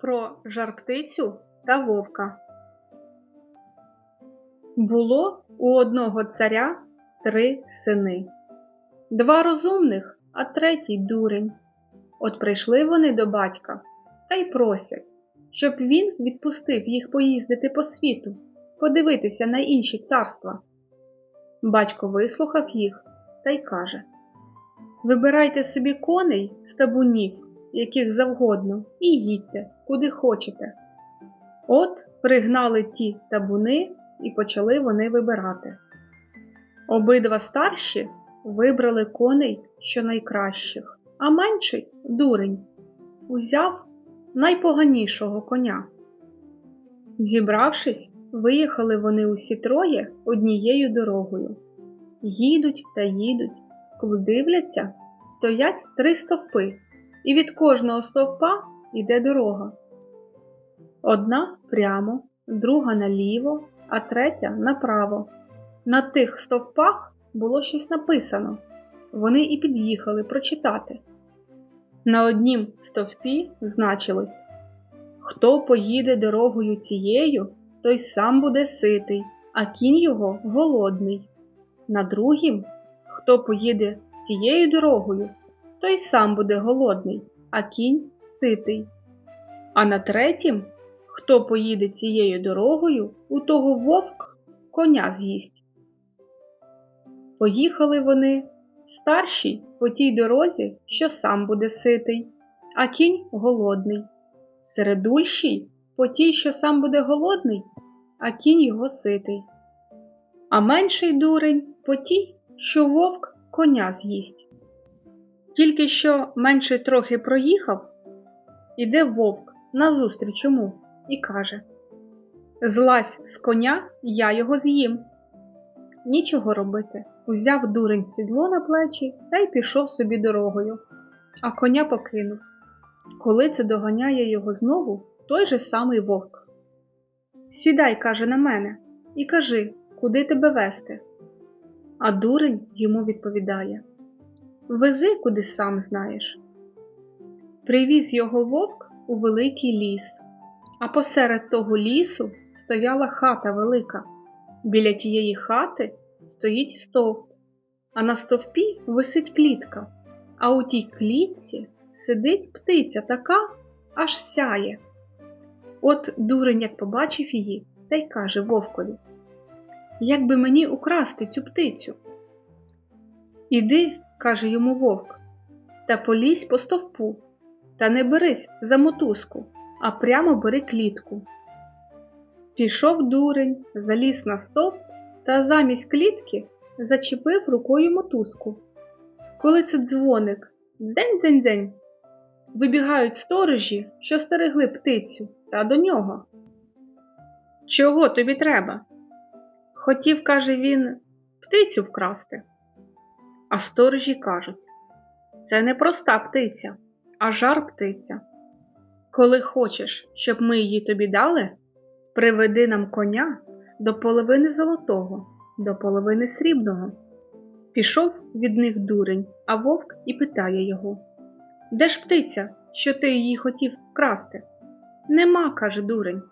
Про жарптицю та вовка. Було у одного царя три сини. Два розумних, а третій дурень. От прийшли вони до батька та й просять, щоб він відпустив їх поїздити по світу, подивитися на інші царства. Батько вислухав їх та й каже: Вибирайте собі коней з табунів, яких завгодно, і їдьте, куди хочете. От пригнали ті табуни, і почали вони вибирати. Обидва старші вибрали коней що найкращих, а менший дурень узяв найпоганішого коня. Зібравшись, виїхали вони усі троє однією дорогою. Їдуть та їдуть, коли дивляться, стоять три стовпи, і від кожного стовпа йде дорога. Одна прямо, друга наліво, а третя направо. На тих стовпах було щось написано. Вони і під'їхали прочитати. На однім стовпі значилось Хто поїде дорогою цією, той сам буде ситий, а кінь його голодний. На другім, хто поїде цією дорогою, той сам буде голодний, а кінь ситий. А на третім, хто поїде цією дорогою, у того вовк коня з'їсть. Поїхали вони старший по тій дорозі, що сам буде ситий, а кінь голодний. Середульший по тій, що сам буде голодний, а кінь його ситий. А менший дурень по тій, що вовк коня з'їсть. Тільки що менший трохи проїхав, іде вовк назустріч йому і каже Злазь з коня, я його з'їм. Нічого робити. Узяв дурень сідло на плечі та й пішов собі дорогою, а коня покинув. Коли це доганяє його знову той же самий вовк. Сідай, каже, на мене, і кажи, куди тебе вести. А дурень йому відповідає Вези, куди сам знаєш. Привіз його вовк у великий ліс, а посеред того лісу стояла хата велика. Біля тієї хати стоїть стовп, а на стовпі висить клітка, а у тій клітці сидить птиця така, аж сяє. От дурень, як побачив її, та й каже вовкові Як би мені украсти цю птицю? Іди, каже йому вовк, та полізь по стовпу, та не берись за мотузку, а прямо бери клітку. Пішов дурень, заліз на стовп та замість клітки зачепив рукою мотузку. Коли це дзвоник дзень-дзень-дзень, вибігають сторожі, що стерегли птицю, та до нього. Чого тобі треба? Хотів, каже він, птицю вкрасти. А сторожі кажуть це не проста птиця, а жар птиця. Коли хочеш, щоб ми її тобі дали, приведи нам коня до половини золотого, до половини срібного. Пішов від них дурень, а вовк і питає його Де ж птиця, що ти її хотів вкрасти? Нема, каже дурень.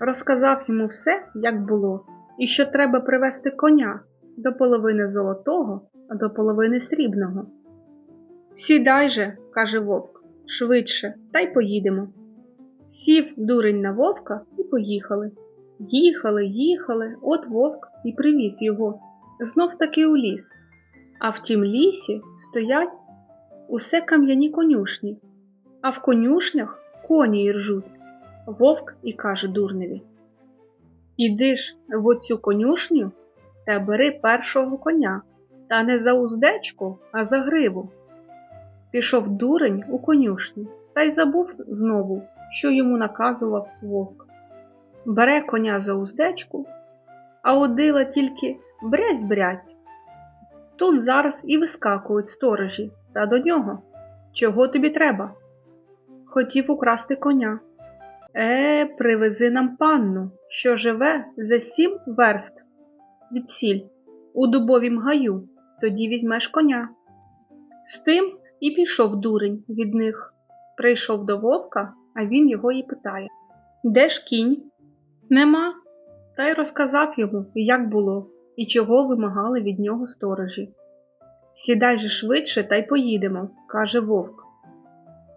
Розказав йому все, як було, і що треба привезти коня до половини золотого, до половини срібного. Сідай же, каже вовк, швидше, та й поїдемо. Сів дурень на вовка і поїхали. Їхали, їхали, от вовк і привіз його знов таки у ліс. А в тім лісі стоять усе кам'яні конюшні, а в конюшнях коні ржуть. Вовк і каже дурневі Іди ж в оцю конюшню та бери першого коня, та не за уздечку, а за гриву. Пішов дурень у конюшню та й забув знову, що йому наказував вовк. Бере коня за уздечку, а одила тільки брязь-брязь. Тут зараз і вискакують сторожі, та до нього. Чого тобі треба? Хотів украсти коня. Е, привези нам панну, що живе за сім верст від сіль у дубовім гаю, тоді візьмеш коня. З тим і пішов дурень від них. Прийшов до вовка а він його і питає Де ж кінь? Нема. Та й розказав йому, як було, і чого вимагали від нього сторожі. Сідай же швидше та й поїдемо, каже вовк.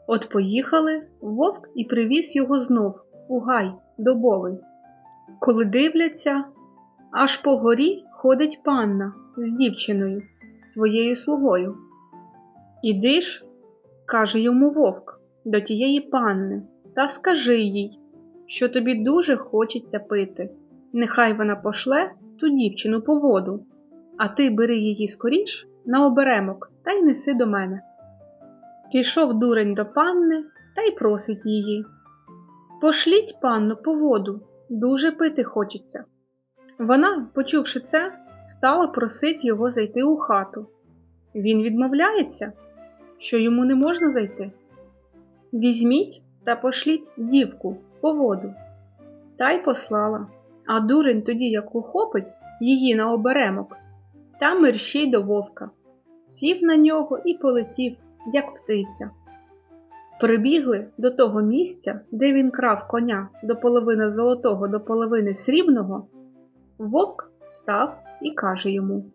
От поїхали, вовк і привіз його знов у гай добовий. Коли дивляться, аж по горі ходить панна з дівчиною, своєю слугою. Іди ж, каже йому вовк, до тієї панни, та скажи їй, що тобі дуже хочеться пити. Нехай вона пошле ту дівчину по воду, а ти бери її скоріш на оберемок та й неси до мене. Пішов дурень до панни та й просить її. Пошліть панну по воду, дуже пити хочеться. Вона, почувши це, стала просить його зайти у хату. Він відмовляється, що йому не можна зайти. Візьміть та пошліть дівку по воду. Та й послала. А дурень тоді, як ухопить її на оберемок, та мерщій до вовка, сів на нього і полетів, як птиця. Прибігли до того місця, де він крав коня до половини золотого, до половини срібного, вовк став і каже йому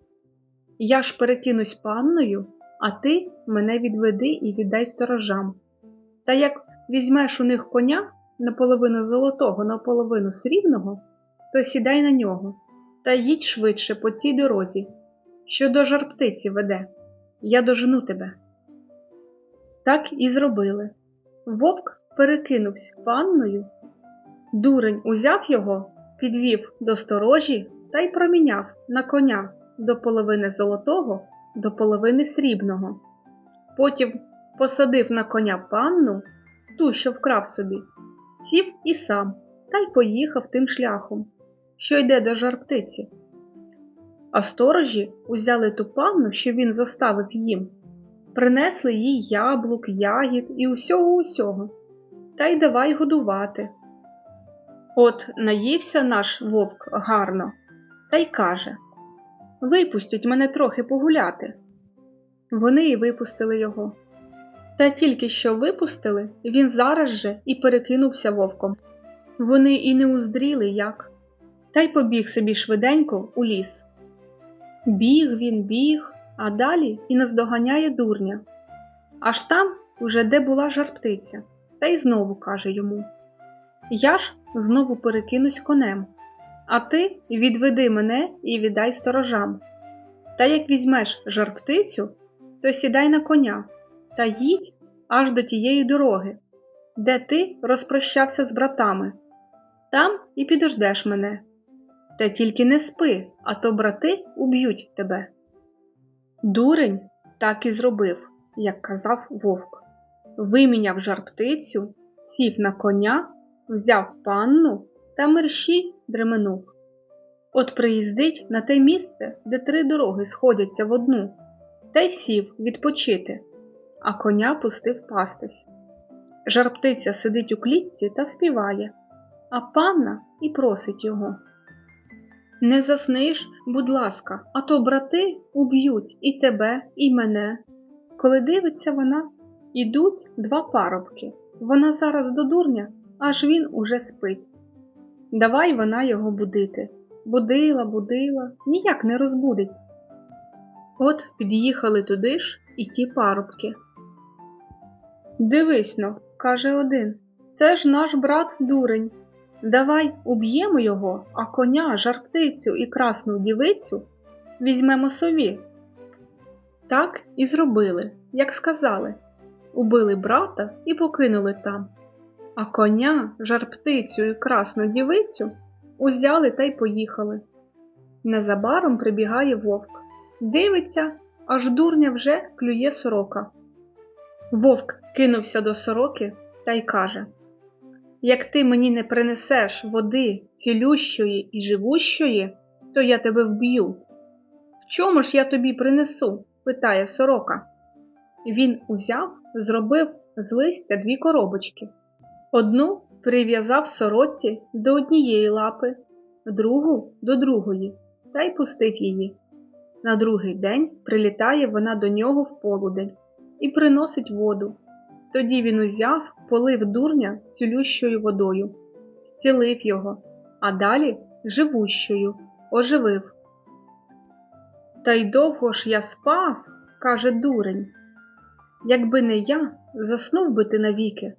Я ж перекинусь панною, а ти мене відведи і віддай сторожам. Та як візьмеш у них коня наполовину золотого, наполовину срібного, то сідай на нього та їдь швидше по цій дорозі, що до жарптиці веде, я дожену тебе. Так і зробили. Вовк перекинувся панною, дурень узяв його, підвів до сторожі та й проміняв на коня до половини золотого, до половини срібного. Потім посадив на коня панну, ту, що вкрав собі, сів і сам та й поїхав тим шляхом, що йде до жарптиці. А сторожі узяли ту панну, що він зоставив їм, принесли їй яблук, ягід і усього усього, та й давай годувати. От наївся наш вовк гарно, та й каже Випустіть мене трохи погуляти. Вони і випустили його. Та тільки що випустили, він зараз же і перекинувся вовком. Вони і не уздріли як, та й побіг собі швиденько у ліс. Біг він, біг, а далі і наздоганяє дурня. Аж там уже де була жарптиця, та й знову каже йому Я ж знову перекинусь конем, а ти відведи мене і віддай сторожам. Та як візьмеш жарптицю, то сідай на коня та їдь аж до тієї дороги, де ти розпрощався з братами. Там і підождеш мене. Та тільки не спи, а то брати уб'ють тебе. Дурень так і зробив, як казав вовк. Виміняв жар птицю, сів на коня, взяв панну та мерщій дременув. От приїздить на те місце, де три дороги сходяться в одну, та й сів відпочити, а коня пустив пастись. Жарптиця сидить у клітці та співає, а панна і просить його. Не засниш, будь ласка, а то брати уб'ють і тебе, і мене. Коли дивиться вона, ідуть два парубки. Вона зараз до дурня, аж він уже спить. Давай вона його будити. Будила, будила, ніяк не розбудить. От під'їхали туди ж і ті парубки. Дивись но, каже один, це ж наш брат дурень. Давай уб'ємо його, а коня, жарптицю і красну дівицю візьмемо сові. Так і зробили, як сказали. Убили брата і покинули там. А коня, жарптицю і красну дівицю узяли та й поїхали. Незабаром прибігає вовк. Дивиться, аж дурня вже клює сорока. Вовк кинувся до сороки та й каже Як ти мені не принесеш води цілющої і живущої, то я тебе вб'ю. В чому ж я тобі принесу? питає сорока. Він узяв, зробив з листя дві коробочки. Одну прив'язав сороці до однієї лапи, другу до другої, та й пустив її. На другий день прилітає вона до нього в полудень і приносить воду. Тоді він узяв, полив дурня цілющою водою, зцілив його, а далі живущою, оживив. Та й довго ж я спав, каже дурень. Якби не я, заснув би ти навіки,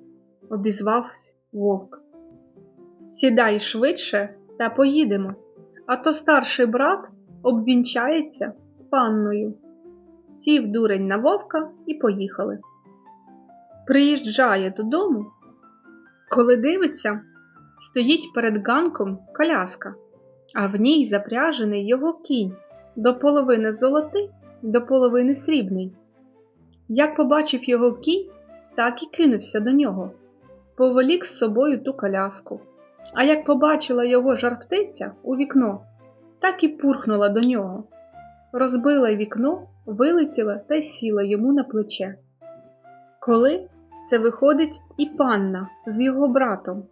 обізвався вовк. Сідай швидше та поїдемо, а то старший брат обвінчається з панною. Сів дурень на вовка і поїхали. Приїжджає додому, коли дивиться, стоїть перед ганком коляска, а в ній запряжений його кінь до половини золотий, до половини срібний. Як побачив його кінь, так і кинувся до нього, повелік з собою ту коляску. А як побачила його жарптиця у вікно, так і пурхнула до нього. Розбила вікно, вилетіла та й сіла йому на плече. Коли це виходить і панна з його братом,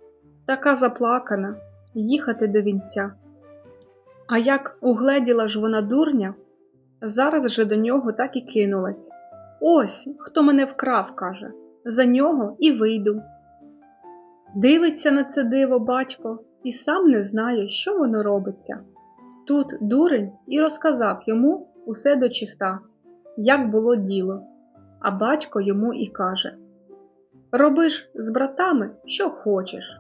така заплакана, їхати до вінця. А як угледіла ж вона дурня, зараз же до нього так і кинулась. Ось хто мене вкрав, каже, за нього і вийду. Дивиться на це диво батько і сам не знає, що воно робиться. Тут дурень і розказав йому усе до чиста, як було діло, а батько йому і каже Роби ж з братами, що хочеш.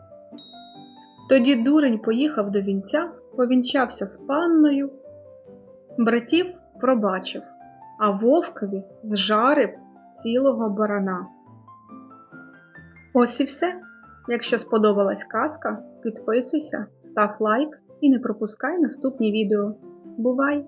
Тоді дурень поїхав до вінця, повінчався з панною, братів пробачив, а вовкові зжарив цілого барана. Ось і все. Якщо сподобалась казка, підписуйся, став лайк і не пропускай наступні відео. Бувай!